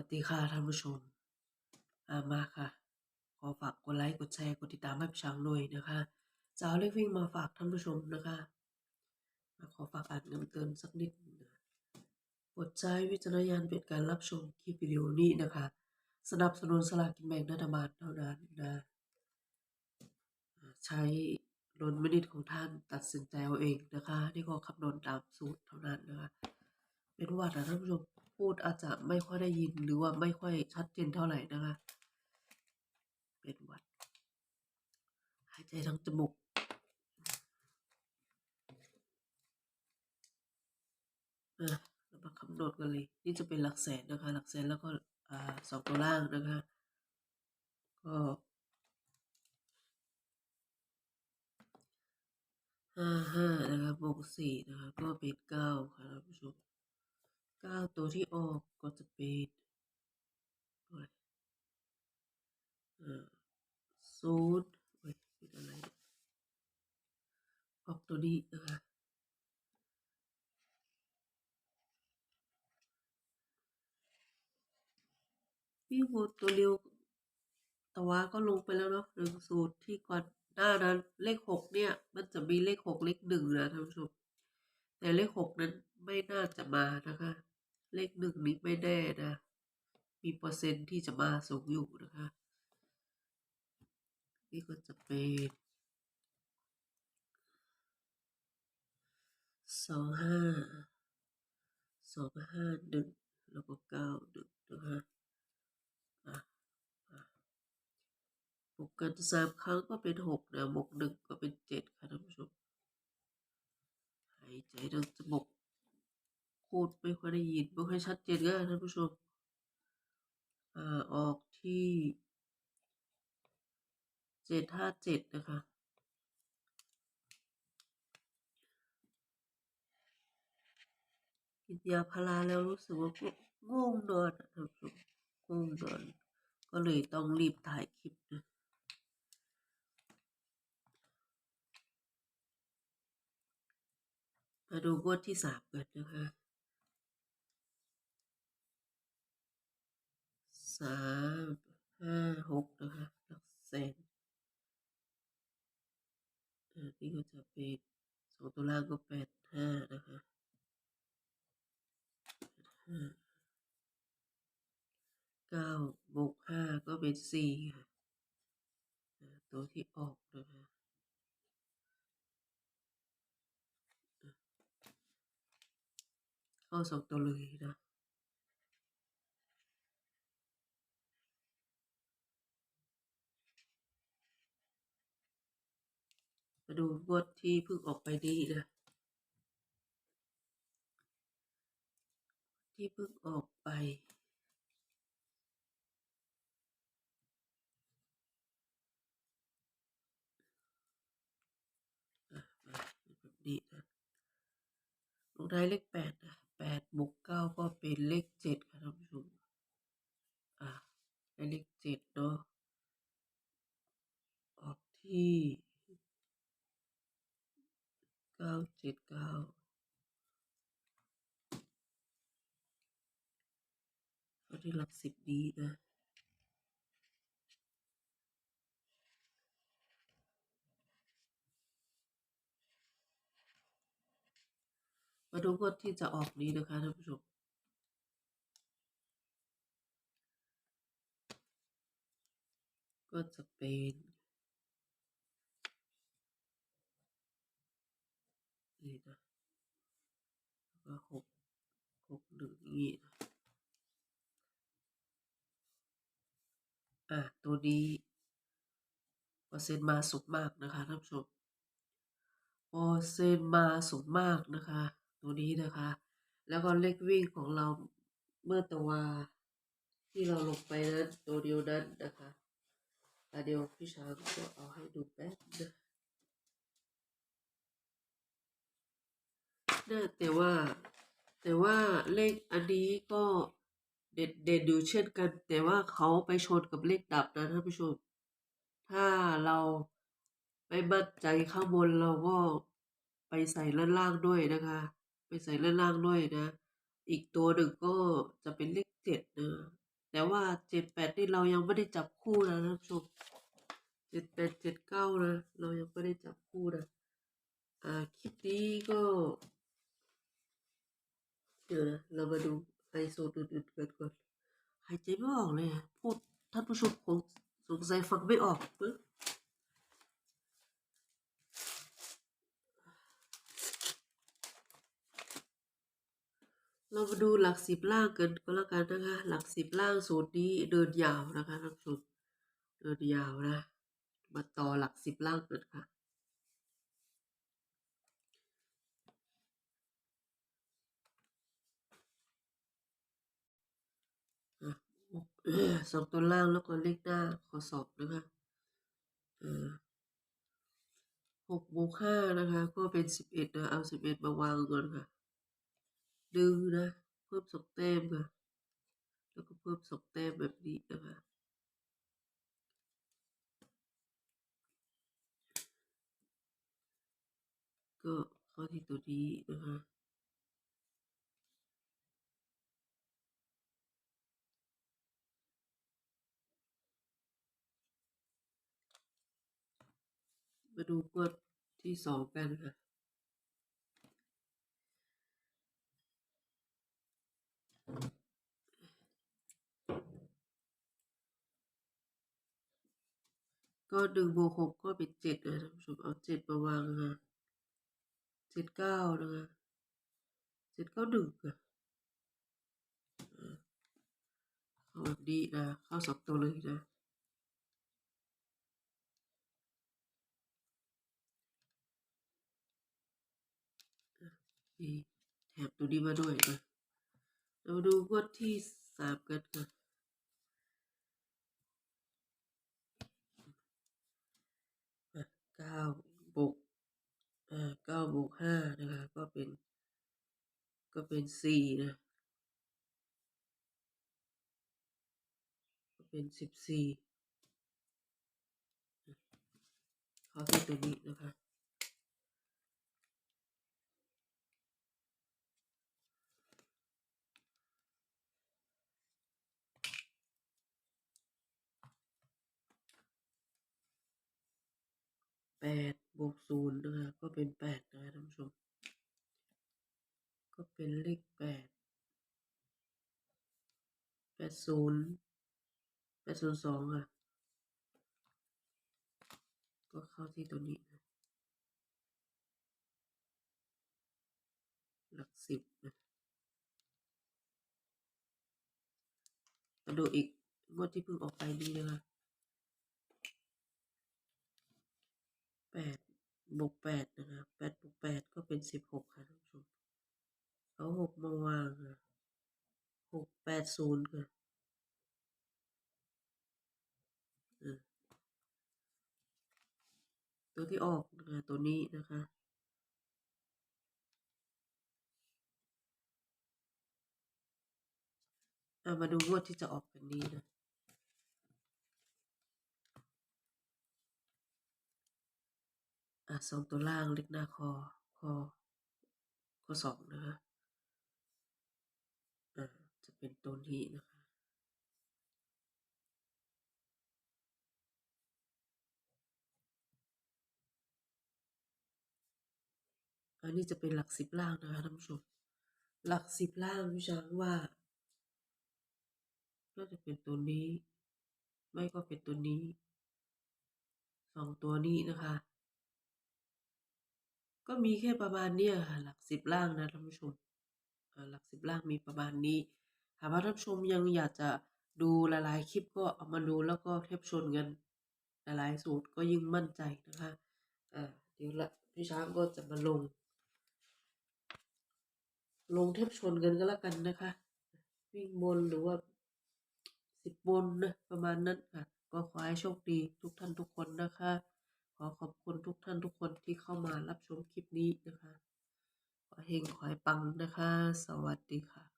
วัสดีค่ะท่านผู้ชมอามาค่ะ ขอฝากกดไลค์ กดแชร์ กดติดตามให้พี่ช้างหน่อยนะคะจะเอาเลขวิ่งมาฝากท่านผู้ชมนะคะ มาขอฝากอ่านคำเตือนสักนิดนะโปรดใช้วิจารณญาณเป็นการรับชมคลิปวิดีโอนี้นะคะ สนับสนุนสลากกินแบ่งรัฐบาลเท่านั้นนะ ใช้ลนมินิตของท่านตัดสินใจเอาเองนะคะ นี่ก็คำนวณตามสูตรเท่านั้นนะคะ เป็นหวัดนะท่านผู้ชม พูดอาจจะไม่ค่อยได้ยินหรือว่าไม่ค่อยชัดเจนเท่าไหร่นะคะ เป็นหวัด หายใจทางจมูกอะเรามาคำนวณกันเลย นี่จะเป็นหลักแสนนะคะ หลักแสนแล้วก็อ่าสองตัวล่างนะคะ ก็ห้าห้านะคะบวกสี่นะคะ ก็เป็นเก้าค่ะท่านผู้ชม เก้าตัวที่ออกก็จะเป็นตัวอะไรอ่าศูนย์เฮ้ยเป็นอะไรออกตัวนี้นะคะวิ่งวนตัวเร็วแต่ว่าก็ลงไปแล้วเนาะหนึ่งสูตรที่ก่อนหน้านั้นเลขหกเนี่ย มันจะมีเลขหกเลขหนึ่งนะท่านผู้ชมแต่เลขหกนั้นไม่น่าจะมานะคะ เลขหนึ่งนี้ไม่แน่นะ มีเปอร์เซ็นต์ที่จะมาสูงอยู่นะคะ นี่ก็จะเป็นสองห้าสองห้าหนึ่งแล้วก็เก้าหนึ่งนะคะบวกกันสามครั้งก็เป็นหกนะบวกหนึ่งก็เป็นเจ็ดค่ะท่านผู้ชม หายใจทางจมูก พูดไม่ค่อยได้ยินไม่ค่อยชัดเจนก็ท่านผู้ชมอ่าออกที่เจ็ดห้าเจ็ดนะคะกินยาพาราแล้วรู้สึกว่าง่วงนอนอะท่านผู้ชมง่วงนอน ก็เลยต้องรีบถ่ายคลิปนะมาดูงวดที่สามกันนะคะ สามห้าหกนะคะหลักแสนอ่านี่ก็จะเป็นสองตัวล่างก็แปดห้านะคะห้าเก้าบวกห้าก็เป็นสี่ค่ะตัวที่ออกนะคะอะเข้าสองตัวเลยนะ มาดูงวดที่เพิ่งออกไปนี้นะที่เพิ่งออกไปแบบนี้นะลงท้ายเลขแปดนะแปดบวกเก้าก็เป็นเลขเจ็ดค่ะท่านผู้ชมอะได้เลขเจ็ดเนาะออกที่ เก้าเจ็ดเก้าก็ที่หลักสิบนี้นะมาดูงวดที่จะออกนี้นะคะท่านผู้ชมก็จะเป็น นี่นะแล้วก็หกหกหนึ่งอย่างนี้นะอะตัวนี้เปอร์เซ็นต์มาสูงมากนะคะท่านผู้ชมเปอร์เซ็นต์มาสูงมากนะคะ ตัวนี้นะคะ แล้วก็เลขวิ่งของเราเมื่อตัวที่เราลงไปนั้นตัวเดียวนั้นนะคะอะเดี๋ยวพี่ช้างก็เอาให้ดูแป๊บนะ น่าแต่ว่า แต่ว่าเลขอันนี้ก็เด่นเด่นอยู่เช่นกัน แต่ว่าเขาไปชนกับเลขดับนะท่านผู้ชม ถ้าเราไม่มั่นใจข้างบนเราก็ไปใส่ด้านล่างด้วยนะคะ ไปใส่ด้านล่างด้วยนะ อีกตัวหนึ่งก็จะเป็นเลขเจ็ดนะแต่ว่าเจ็ดแปดนี่เรายังไม่ได้จับคู่นะท่านผู้ชมเจ็ดแปดเจ็ดเก้านะ เรายังไม่ได้จับคู่นะ อ่าคลิปนี้ก็ เดี๋ยวนะเรามาดูไอโซนอื่นๆกันก่อนหายใจไม่ออกเลยพูดท่านผู้ชมคงสงสัยฟังไม่ออกปึ๊บเรามาดูหลักสิบล่างกันก็แล้วกันนะคะ หลักสิบล่างสูตรนี้เดินยาวนะคะท่านผู้ชมเดินยาวนะ มาต่อหลักสิบล่างกันค่ะ สองตัวล่างแล้วก็เลขหน้าขอสอบนะคะหกบวกห้านะคะ ก็เป็นสิบเอ็ดนะ เอาสิบเอ็ดมาวางก่อนค่ะ ดึงนะ เพิ่มสองแต้มค่ะ แล้วก็เพิ่มสองแต้มแบบนี้นะคะก็ข้าที่ตัวนี้นะคะ มาดูกดที่สองกันค่ะ ก็หนึ่งบวกหกก็เป็นเจ็ดนะท่านผู้ชมเอาเจ็ดมาวางนะคะเจ็ดเก้านะคะเจ็ดเก้าหนึ่งค่ะเข้าแบบนี้นะ เข้าสองตัวเลยนะ แถบตัวนี้มาด้วยนะเราดูงวดที่สามกันค่อะเก้าบวกเก้าบวกห้านะคะก็เป็นก็เป็นสี่นะก็เป็นสิบสี่เขาที่ตัวนี้นะคะ แปด บวกศูนย์นะคะก็เป็นแปดนะคะท่านผู้ชม ก็เป็นเลขแปดแปดศูนย์แปดศูนย์สองค่ะ ก็เข้าที่ตัวนี้นะหลักสิบนะมาดูอีกงวดที่เพิ่งออกไปนี้นะคะแปด บวกแปดนะคะแปดบวกแปดก็เป็นสิบหกค่ะท่านผู้ชมเอาหกมาวางค่ะหกแปดศูนย์ค่ะตัวที่ออกนะคะตัวนี้นะคะมาดูงวดที่จะออกกันนี้นะ อะ สองตัวล่างเล็กหน้าคอคอข้อสองนะคะอ่าจะเป็นตัวนี้นะคะ อันนี้จะเป็นหลักสิบล่างนะคะท่านผู้ชม หลักสิบล่างพี่ช้างว่าน่าจะเป็นตัวนี้ ไม่ก็เป็นตัวนี้สองตัวนี้นะคะ ก็มีแค่ประมาณเนี้ยค่ะหลักสิบล่างนะท่านผู้ชมหลักสิบล่างมีประมาณนี้หากว่าท่านผู้ชมยังอยากจะดูหลายๆคลิปก็เอามาดูแล้วก็เทียบชนกันหลายๆสูตรก็ยิ่งมั่นใจนะคะอ่าเดี๋ยวละพี่ช้างก็จะมาลง ลงเทียบชนกันก็แล้วกันนะคะ วิ่งบนหรือว่าสิบบนนะประมาณนั้นค่ะ ก็ขอให้โชคดีทุกท่านทุกคนนะคะ ขอขอบคุณทุกท่านทุกคนที่เข้ามารับชมคลิปนี้นะคะ ขอเฮงขอให้ปังนะคะ สวัสดีค่ะ